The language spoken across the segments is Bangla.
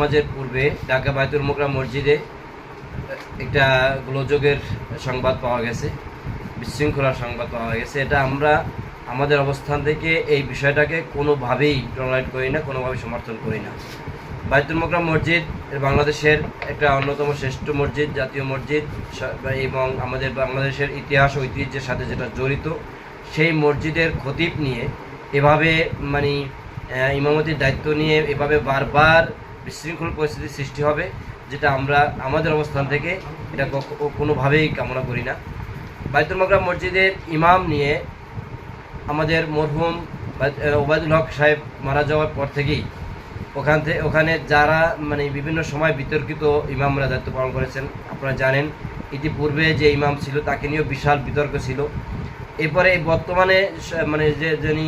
নামাজের পূর্বে ঢাকা বায়তুল মোকরাম মসজিদে একটা গোলযোগের সংবাদ পাওয়া গেছে, বিশৃঙ্খলার সংবাদ পাওয়া গেছে। এটা আমরা আমাদের অবস্থান থেকে এই বিষয়টাকে কোনোভাবেই টলারেট করি না কোনোভাবে সমর্থন করি না। বায়তুল মোকরাম মসজিদ বাংলাদেশের একটা অন্যতম শ্রেষ্ঠ মসজিদ, জাতীয় মসজিদ এবং আমাদের বাংলাদেশের ইতিহাস ঐতিহ্যের সাথে যেটা জড়িত, সেই মসজিদের খতিব নিয়ে এভাবে মানে ইমামতির দায়িত্ব নিয়ে এভাবে বারবার বিশৃঙ্খল পরিস্থিতির সৃষ্টি হবে, যেটা আমরা আমাদের অবস্থান থেকে এটা কোনোভাবেই কামনা করি না। বাইতুল মকরাম মসজিদের ইমাম নিয়ে আমাদের মরহুম ওবায়দুল হক সাহেব মারা যাওয়ার পর থেকেই ওখান থেকে ওখানে যারা মানে বিভিন্ন সময় বিতর্কিত ইমামরা দায়িত্ব পালন করেছেন, আপনারা জানেন, ইতিপূর্বে যে ইমাম ছিল তাকে নিয়েও বিশাল বিতর্ক ছিল। এরপরে বর্তমানে মানে যে, যিনি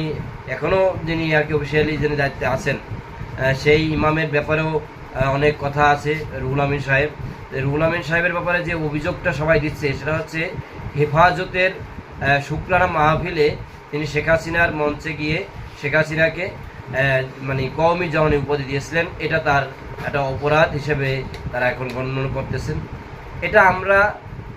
এখনও যিনি আর কি অফিসিয়ালি যিনি দায়িত্বে আছেন সেই ইমামের ব্যাপারেও অনেক কথা আছে রুহুল আমিন সাহেব। রুহুল আমিন সাহেবের ব্যাপারে যে অভিযোগটা সবাই দিচ্ছে, সেটা হচ্ছে হেফাজতের শুক্রানা মাহফিলে তিনি শেখ হাসিনার মঞ্চে গিয়ে শেখ হাসিনাকে মানে কওমি জওয়ানি উপাধি দিয়েছিলেন। এটা তার একটা অপরাধ হিসেবে তারা এখন গণ্য করতেছেন। এটা আমরা,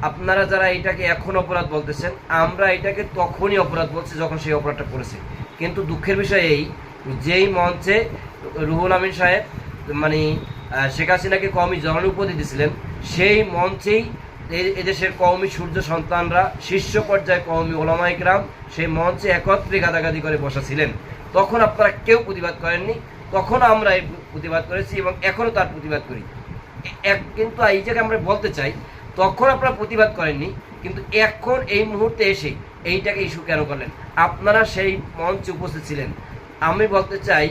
আপনারা যারা এটাকে এখন অপরাধ বলতেছেন, আমরা এটাকে তখনই অপরাধ বলছি যখন সেই অপরাধটা করেছে। কিন্তু দুঃখের বিষয় এই যেই মঞ্চে রুহুল আমিন সাহেব মানে শেখ হাসিনাকে জওয়ানি উপাধি দিয়েছিলেন, সেই মঞ্চেই এদেশের কওমি সূর্য সন্তানরা, শীর্ষ পর্যায়ে কওমি ওলামাইকরাম সেই মঞ্চে একত্রে গাদাগাদি করে বসাছিলেন। তখন আপনারা কেউ প্রতিবাদ করেননি, তখন আমরা এই প্রতিবাদ করেছি এবং এখনও তার প্রতিবাদ করি। এক, কিন্তু এই জায়গায় আমরা বলতে চাই, তখন আপনারা প্রতিবাদ করেননি, কিন্তু এখন এই মুহূর্তে এসে এইটাকে ইস্যু কেন করলেন? আপনারা সেই মঞ্চে উপস্থিত ছিলেন। আমি বলতে চাই,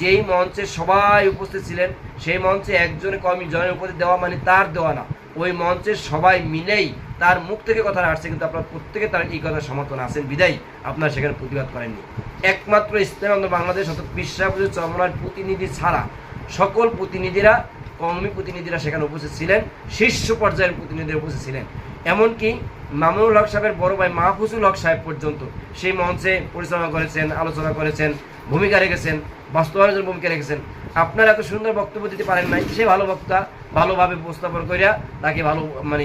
যেই মঞ্চে সবাই উপস্থিত ছিলেন, সেই মঞ্চে একজনে কর্মী জনের উপরে দেওয়া মানে তার দেওয়া না। ওই মঞ্চে সবাই মিলেই তার মুখ থেকে কথা আসছে, কিন্তু আপনার প্রত্যেকে তার এই কথা সমর্থন আছেন। বিদায়, আপনারা সেখানে প্রতিবাদ করেননি। একমাত্র ইসলাম বাংলাদেশ, অর্থাৎ বিশ্বাপুজোর চরমনার প্রতিনিধি ছাড়া সকল প্রতিনিধিরা কওমি প্রতিনিধিরা সেখানে উপস্থিত ছিলেন, শীর্ষ পর্যায়ের প্রতিনিধিরা উপস্থিত ছিলেন। এমনকি মামুনুল হক সাহেবের বড় ভাই মাহফুজুল হক সাহেব পর্যন্ত সেই মঞ্চে পরিচালনা করেছেন, আলোচনা করেছেন, ভূমিকা রেখেছেন, বাস্তবায়নের ভূমিকা রেখেছেন। আপনারা এত সুন্দর বক্তব্য দিতে পারেন নাই, সে ভালো বক্তা, ভালোভাবে উপস্থাপন করিয়া তাকে ভালো মানে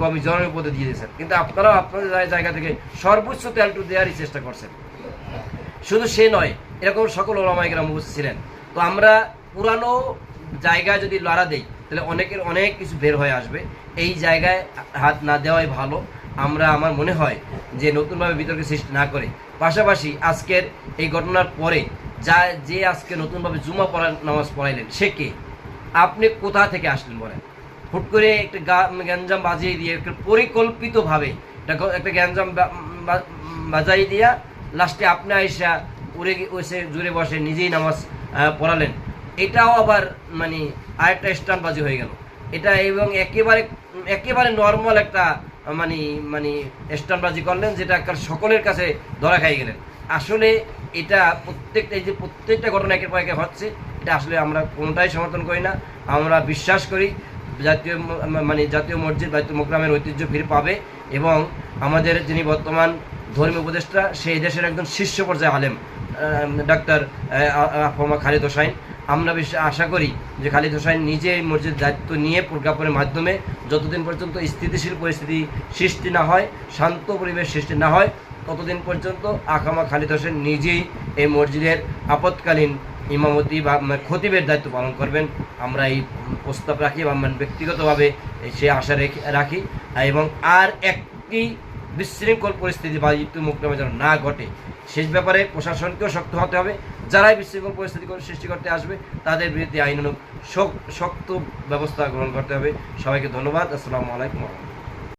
কমি জনের পদে দিয়ে দিয়েছেন। কিন্তু আপনারাও আপনাদের জায়গা থেকে সর্বোচ্চ তেলটু দেওয়ারই চেষ্টা করছেন। শুধু সে নয়, এরকম সকল ওলামাইকরাম উপস্থিত ছিলেন। তো আমরা পুরানো জায়গায় যদি লড়া দেই তাহলে অনেকের অনেক কিছু বের হয়ে আসবে। এই জায়গায় হাত না দেওয়াই ভালো। আমরা, আমার মনে হয় যে নতুনভাবে বিতর্কের সৃষ্টি না করে। পাশাপাশি আজকের এই ঘটনার পরে যা, যে আজকে নতুনভাবে জুমা পড়া নামাজ পড়াইলেন, সে কে? আপনি কোথা থেকে আসলেন বলেন? হুট করে একটা গ্যাঞ্জাম বাজিয়ে দিয়ে একটা পরিকল্পিতভাবে একটা গ্যাঞ্জাম বাজাই দিয়া লাস্টে আপনি আইসা উড়ে ওসে জুড়ে বসে নিজেই নামাজ পড়ালেন। এটাও আবার মানে আরেকটা স্টানবাজি হয়ে গেল। এটা এবং একেবারে একেবারে নর্মাল একটা মানে মানে স্টানবাজি করলেন যেটা একটা সকলের কাছে ধরা খাই গেলেন। আসলে এটা প্রত্যেকটা, এই যে প্রত্যেকটা ঘটনা একের পর একে হচ্ছে, এটা আসলে আমরা কোনোটাই সমর্থন করি না। আমরা বিশ্বাস করি জাতীয় মানে জাতীয় মসজিদ বাইতুল মোকরামের ঐতিহ্য ফিরে পাবে এবং আমাদের যিনি বর্তমান ধর্মীয় উপদেষ্টা, সেই দেশের একজন শীর্ষ পর্যায়ে আলেম ডাক্তার আফমা খালিদ হোসাইন। আমরা বেশ আশা করি যে খালিদ হোসাইন নিজে এই মসজিদ দায়িত্ব নিয়ে প্রজ্ঞাপনের মাধ্যমে যতদিন পর্যন্ত স্থিতিশীল পরিস্থিতি সৃষ্টি না হয়, শান্ত পরিবেশ সৃষ্টি না হয়, ততদিন পর্যন্ত আকামা খালিদ হোসেন নিজেই এই মসজিদের আপৎকালীন ইমামতি বা খতিবের দায়িত্ব পালন করবেন। আমরা এই প্রস্তাব রাখি বা ব্যক্তিগতভাবে সে আশা রেখে, রাখি এবং আর একটি বিশৃঙ্খল পরিস্থিতি বা মৃত্যু মুক্তমে যেন না ঘটে, শেষ ব্যাপারে প্রশাসনকেও শক্ত হতে হবে। যারাই বিশৃঙ্খল পরিস্থিতি সৃষ্টি করতে আসবে, তাদের বিরুদ্ধে আইনানুগ শক্ত ব্যবস্থা গ্রহণ করতে হবে। সবাইকে ধন্যবাদ। আসসালামু আলাইকুম